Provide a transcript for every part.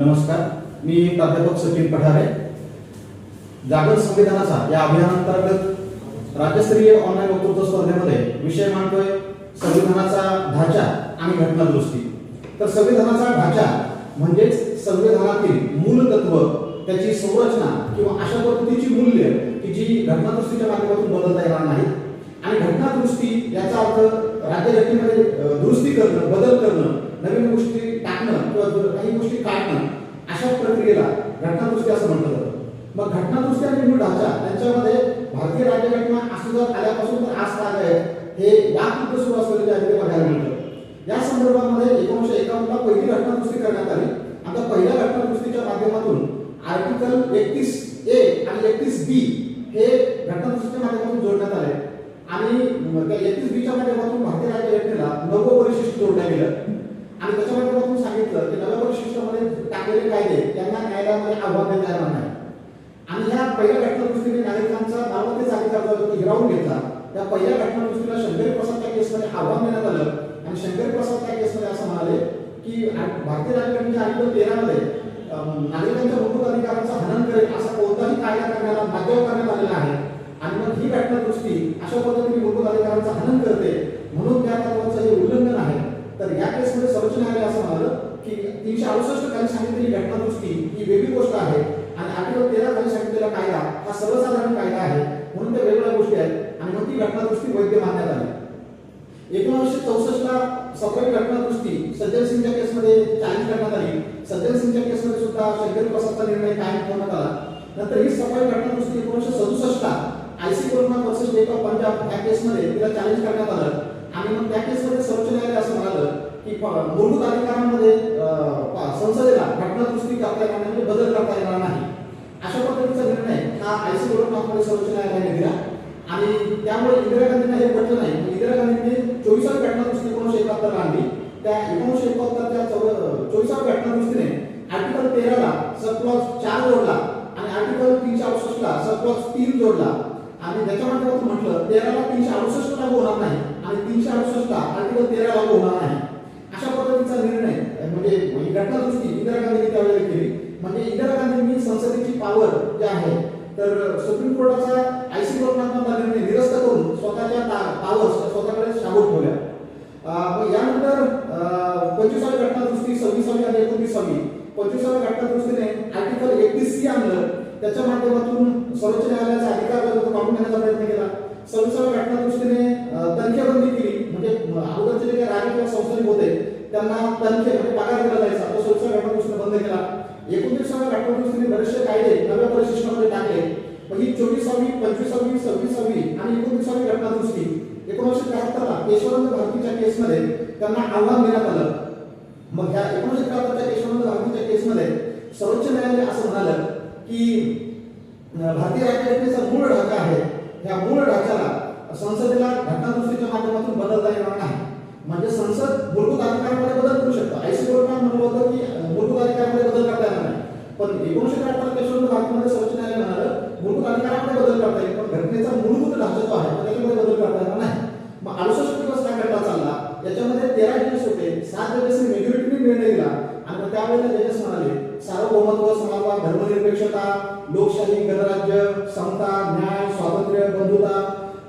नमस्कार मी प्राध्यापक सचिन पठारे. जागर संविधानाचा या अभियानांतर्गत राज्यस्तरीय ऑनलाईन वक्तृत्व स्पर्धेमध्ये विषय मांडतोय संविधानाचा ढाचा आणि घटना दुरुस्ती तर संविधानाचा ढाचा म्हणजेच संविधानातील मूल तत्व त्याची संरचना किंवा अशा पद्धतीची मूल्य की जी घटनादृष्टीच्या माध्यमातून बदलता येणार नाही. आणि घटनादृष्टी याचा अर्थ राज्यघटनेमध्ये दुरुस्ती करणं बदल करणं नवीन गोष्टी टाकणं किंवा काही गोष्टी काढणं अशा प्रक्रियेला घटनादृष्ट्या असं म्हटलं जातं मग घटना दुरुस्ती आणि मूळ त्यांच्यामध्ये भारतीय राज्यघटना अस्तित्वात आल्यापासून तर आज काय आहे? हे वादयुद्ध सुरू असलेले आहे ते बघायला मिळतं. या संदर्भामध्ये एकोणीसशे एकावन्नला पहिली घटनादृष्टी करण्यात आली. आता पहिल्या घटनादृष्टीच्या माध्यमातून आर्टिकल एकतीस ए आणि एकतीस बी हे घटनादृष्टीच्या माध्यमातून जोडण्यात आले. आणि त्या एकतीस बीच्या माध्यमातून भारतीय राज्यघटनेला नवं परिशिष्ट जोडलं गेलं आणि त्याच्यामध्ये तुम्ही सांगितलं की नव्या परिशिष्टामध्ये टाकलेले कायदे त्यांना न्यायालयामध्ये आव्हान देता येणार नाही. आणि ह्या पहिल्या घटनादृष्टीने नागरिकांचा नावातेच अधिकार जो तो हिरावून घेतला. त्या पहिल्या घटनादृष्टीला शंकरी प्रसादच्या केसमध्ये आव्हान देण्यात आलं. आणि शंकरी प्रसादच्या केसमध्ये असं म्हणाले की भारतीय राज्यघटनेच्या आर्टिकल तेरामध्ये नागरिकांच्या मूलभूत अधिकारांचं हनन करेल असा कोणताही कायदा करण्याला माध्यम करण्यात आलेला आहे. आणि मग ही घटनादृष्टी अशा पद्धतीने मूलभूत अधिकारांचं हनन करते म्हणून त्या तत्वाचं हे उल्लंघन आहे तर सर्वोच्च न्यायालय असं म्हणालं की तीनशे अडुसष्ट खाली सांगितलेली घटना ही वेगळी गोष्ट आहे आणि आर्टिकल तेरा खाली सांगितलेला कायदा हा सर्वसाधारण कायदा आहे. म्हणून त्या वेगवेगळ्या गोष्टी आहेत आणि मग ती घटना वैद्य वैध मानण्यात आली एकोणीसशे चौसष्ट ला सफाई घटना दुरुस्ती सज्जन सिंगच्या केसमध्ये चॅलेंज करण्यात आली सज्जन सिंगच्या केसमध्ये सुद्धा शंकर प्रसादचा निर्णय कायम ठेवण्यात आला. नंतर ही सफाई घटना दुरुस्ती एकोणीसशे सदुसष्ट ला आयसी कोरोना वर्सेस स्टेट ऑफ पंजाब या केसमध्ये तिला चॅलेंज करण्यात आलं. आणि मग त्या केसमध्ये सर्वोच्च न्यायालय असं म्हणालं की मूलभूत अधिकारांमध्ये संसदेला घटनादृष्टी करता येणार नाही म्हणजे बदल करता येणार नाही. अशा पद्धतीचा निर्णय हा आयसी कोर्टामध्ये सर्वोच्च न्यायालयाने दिला. आणि त्यामुळे इंदिरा गांधींना हे पटलं नाही. इंदिरा गांधींनी चोवीसावी घटनादृष्टी एकोणीशे एकाहत्तर आणली. त्या एकोणीशे एकाहत्तरच्या चोवीसाव्या घटना दुरुस्तीने आर्टिकल तेराला सब चार जोडला आणि आर्टिकल तीनशे अडुसष्टला सब तीन जोडला. आणि त्याच्या म्हटलं तेराला तीनशे अडुसष्ट लागू होणार नाही आणि तीनशे अडुसष्टला आर्टिकल तेरा लागू होणार नाही. अशा पद्धतीचा निर्णय म्हणजे ही घटना इंदिरा गांधींनी त्यावेळेला केली म्हणजे इंदिरा गांधींनी संसदेची पॉवर जी आहे तर सुप्रीम कोर्टाचा आयसी कोर्टाचा निर्णय निरस्त करून स्वतःच्या पावर स्वतःकडे शाबूत ठेवल्या. मग यानंतर पंचवीसावी घटना सव्वीसावी आणि एकोणतीसावी. पंचवीसाव्या घटना आर्टिकल एकतीस सी आणलं. त्याच्या माध्यमातून सर्वोच्च न्यायालयाचा अधिकार काढून घेण्याचा प्रयत्न केला. सव्वीसाव्या घटनादृष्टीने दुरुस्तीने केली. म्हणजे अगोदरचे जे काही राजकीय किंवा संस्थानिक होते त्यांना त्यांचे म्हणजे पगार दिला जायचा. तो सव्वीसाव्या घटना बंद केला. एकोणतीसाव्या घटना दुरुस्तीने बरेचसे कायदे नव्या परिशिष्टामध्ये टाकले. मग ही चोवीसावी पंचवीसावी सव्वीसावी आणि एकोणतीसावी घटना दुरुस्ती एकोणीसशे त्र्याहत्तरला केशवानंद भारतीच्या केसमध्ये त्यांना आव्हान देण्यात आलं. मग ह्या एकोणीसशे त्र्याहत्तरच्या केशवानंद भारतीच्या केसमध्ये सर्वोच्च न्यायालय असं म्हणालं की भारतीय राज्यघटनेचा मूळ ढाचा आहे. ह्या मूळ ढाच्याला संसदेला घटना माध्यमातून बदलता येणार नाही. म्हणजे संसद मूलभूत अधिकारांमध्ये बदल करू शकतो. आयसी कोर्टाने म्हणलं होतं की मूलभूत अधिकारांमध्ये बदल करता येणार नाही. पण एकोणीशे त्र्याहत्तर केशवंत भारतामध्ये सर्वोच्च न्यायालय म्हणालं मूलभूत अधिकारांमध्ये बदल करता येईल पण घटनेचा मूलभूत ढाचा जो आहे त्याच्यामध्ये बदल करता येणार नाही. मग अडुसष्ट दिवस काय खटला चालला. याच्यामध्ये तेरा जजेस होते सात जजेसने मेजॉरिटीने निर्णय दिला. आणि त्यावेळेला जजेस म्हणाले सार्वभौमत्व समानता धर्मनिरपेक्षता लोकशाही गणराज्य समता न्याय स्वातंत्र्य बंधुता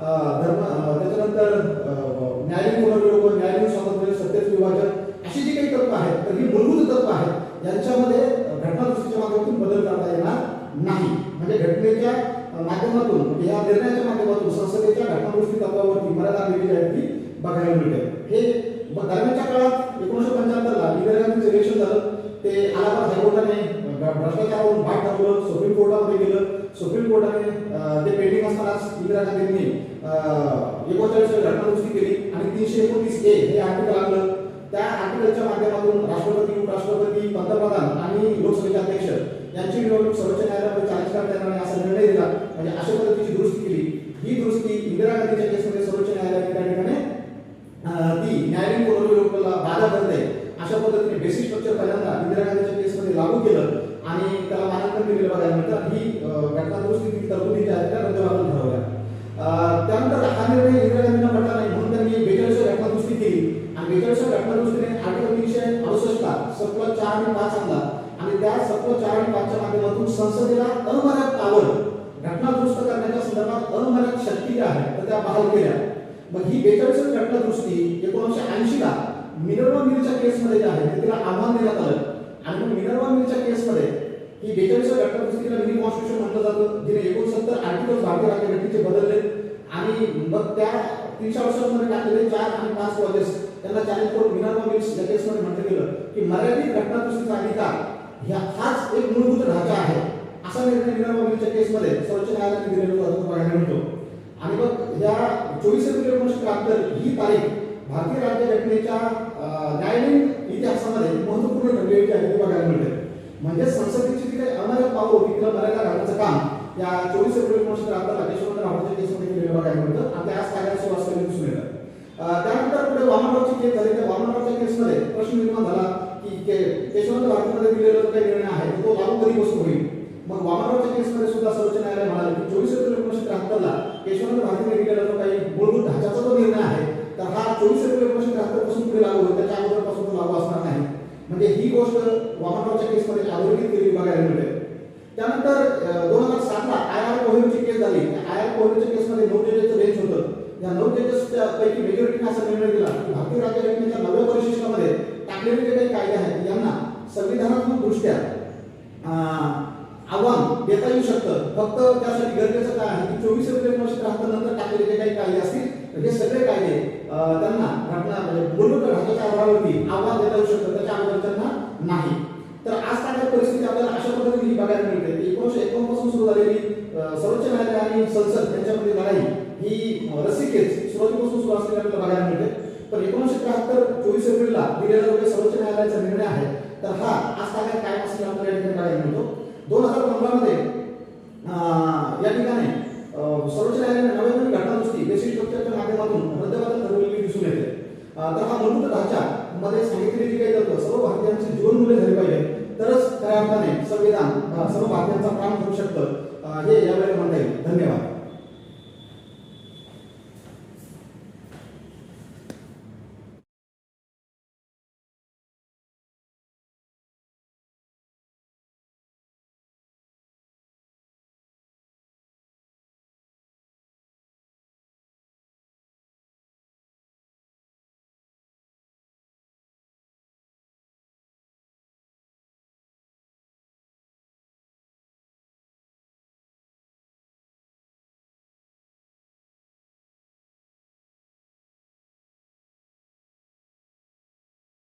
अं, धर्म अं, त्याच्यानंतर अं, न्यायालयीन पुनर्विलोकन न्यायालयीन स्वातंत्र्य सत्तेचं विभाजन अशी जी काही तत्व आहेत तर ही मूलभूत तत्व आहेत यांच्यामध्ये घटना दुरुस्तीच्या माध्यमातून बदल करता येणार नाही म्हणजे घटनेच्या अं, माध्यमातून म्हणजे या निर्णयाच्या माध्यमातून संसदेच्या घटना दुरुस्ती तत्वावरती आहे ती बघायला मिळते हे दरम्यानच्या काळात एकोणीसशे पंच्याहत्तरला इंदिरा गांधीचं इलेक्शन झालं. ते अलाहाबाद हायकोर्टाने भ्रष्टाचारावरून भाग टाकलं सुप्रीम कोर्टामध्ये गेलं. सुप्रीम कोर्टाने अं, ते पेंडिंग असतानाच इंदिरा गांधींनी एकोणचाळीस घटनादुरुस्ती केली आणि तीनशे एकोणतीस ए हे आर्टिकल आणलं. त्या आर्टिकलच्या माध्यमातून राष्ट्रपती उपराष्ट्रपती पंतप्रधान आणि लोकसभेचे अध्यक्ष यांची निवडणूक सर्वोच्च न्यायालयामध्ये चॅलेंज करण्यात येणार असा निर्णय दिला. म्हणजे अशा पद्धतीची दुरुस्ती केली. ही दुरुस्ती इंदिरा गांधीच्या केसमध्ये सर्वोच्च त्या ठिकाणी ती न्यायालयीन पुनर्विलोकनाला बाधा करते अशा पद्धतीने बेसिक स्ट्रक्चर पहिल्यांदा इंदिरा गांधीच्या केसमध्ये लागू केलं आणि त्याला मानांकन दिलेलं बघायला मिळतं. ही घटना दुरुस्ती तरतुदी ज्या आहेत त्या रद्द करायला ठरवल्या त्यानंतर हा निर्णय इंदिरा गांधींना पटला नाही म्हणून त्यांनी बेचाळीस घटना दुरुस्ती केली. आणि बेचाळीस घटना दुरुस्तीने आर्टिकल तीनशे अडुसष्टला सत्व चार आणि पाच आणला. आणि त्या सत्व चार आणि पाचच्या माध्यमातून संसदेला अमर्याद पावर घटना दुरुस्त करण्याच्या संदर्भात अमर्याद शक्ती ज्या आहेत तर त्या बहाल केल्या. मग ही बेचाळीस घटनादृष्टी एकोणीसशे ऐंशी ला मिनर्वा मिलच्या केसमध्ये जे आहे ते तिला आव्हान देण्यात आलं. आणि मग मिनर्वा मिलच्या केसमध्ये ही बेचाळीस घटनादृष्टीला मिनी कॉन्स्टिट्यूशन म्हटलं जातं. जिने एकोणसत्तर आर्टिकल भारतीय राज्यघटनेचे बदलले. आणि मग त्या तीनशे वर्षांमध्ये टाकलेले चार आणि पाच कॉलेज त्यांना चॅलेंज करून मिनर्वा मिल्स या केसमध्ये म्हटलं गेलं की मर्यादित घटनादृष्टीचा अधिकार ह्या हाच एक मूलभूत ढाचा आहे. असा निर्णय मिनर्वा मिलच्या केसमध्ये सर्वोच्च न्यायालयाने दिलेला बघायला मिळतो. आणि मग या चोवीस एप्रिल एकोणीसशे त्र्याहत्तर ही तारीख भारतीय राज्यघटनेच्या अं, न्यायालयीन इतिहासामध्ये महत्त्वपूर्ण ठरलेली आहे ती बघायला मिळते. म्हणजे संसदेची जी काही अमर्याद पावलं होती तिला मर्यादा घालण्याचं काम या चोवीस एप्रिल एकोणीसशे त्र्याहत्तर राजेश्वर रावळच्या केसमध्ये केलेलं बघायला मिळतं आणि त्याच कार्याला सुरुवात केली दिसून येतं. त्यानंतर पुढे वामनरावची केस झाली. त्या वामनरावच्या केसमध्ये प्रश्न निर्माण झाला की के- केशवंत भारतीमध्ये दिलेला जो काही निर्णय आहे तो लागू कधीपासून होईल? मग वामनरावच्या केसमध्ये सुद्धा सर्वोच्च न्यायालय म्हणाले की चोवीस एप्रिल एकोणीसशे त्र्याहत्तरला केशवानंद भारतीने दिलेला जो काही मूलभूत ढाच्याचा जो निर्णय आहे तर हा चोवीस एप्रिल एकोणीशे त्र्याहत्तरपासून पुढे लागू होईल त्याच्या अगोदरपासून तो लागू असणार नाही. म्हणजे ही गोष्ट वामनरावच्या केसमध्ये अधोरेखित केली बघायला मिळते. त्यानंतर दोन हजार सातला आय आर कोहिनूची केस झाली. आय आर कोहिनूच्या केसमध्ये नऊ जजेसचं बेंच होतं. या नऊ जजेसच्या पैकी मेजॉरिटीने असा निर्णय दिला. की भारतीय राज्यघटनेच्या नव्या परिशिष्टामध्ये टाकलेले जे काही कायदे आहेत यांना संविधानात्मक दृष्ट्या अं, आव्हान देता येऊ शकतं फक्त त्यासाठी गरजेचं काय आहे की चोवीस एप्रिल एकोणीसशे त्र्याहत्तर नंतर टाकलेले जे काही कायदे असतील हे सगळे कायदे त्यांना घटना म्हणजे मूलभूत ढाच्याच्या आधारावरती आव्हान देता येऊ शकतं त्याच्या अगोदर त्यांना नाही. तर आज काय परिस्थिती आपल्याला अशा पद्धतीने बघायला मिळते की एकोणीशे एकोणपासून सुरू झालेली सर्वोच्च न्यायालय आणि संसद यांच्यामध्ये लढाई ही रसिकेच सुरुवातीपासून सुरू असलेली आपल्याला बघायला मिळते. पण एकोणीसशे त्र्याहत्तर चोवीस एप्रिलला दिलेला जो काही सर्वोच्च न्यायालयाचा निर्णय आहे तर हा आज काय काय असेल आपल्याला या ठिकाणी बघायला मिळतो. दोन हजार पंधरामध्ये या ठिकाणी सर्वोच्च न्यायालयाने नव्या नवीन घटना बेसिक स्ट्रक्चरच्या माध्यमातून रद्दबातल ठरवलेली दिसून येते. तर हा मूलभूत ढांचा मध्ये सांगितलेली जी काही तत्व सर्व भारतीयांची जीवन मूल्य झाली पाहिजे तरच खऱ्या अर्थाने संविधान सर्व भारतीयांचा प्राण करू शकतं. हे यावेळी म्हणता येईल. धन्यवाद.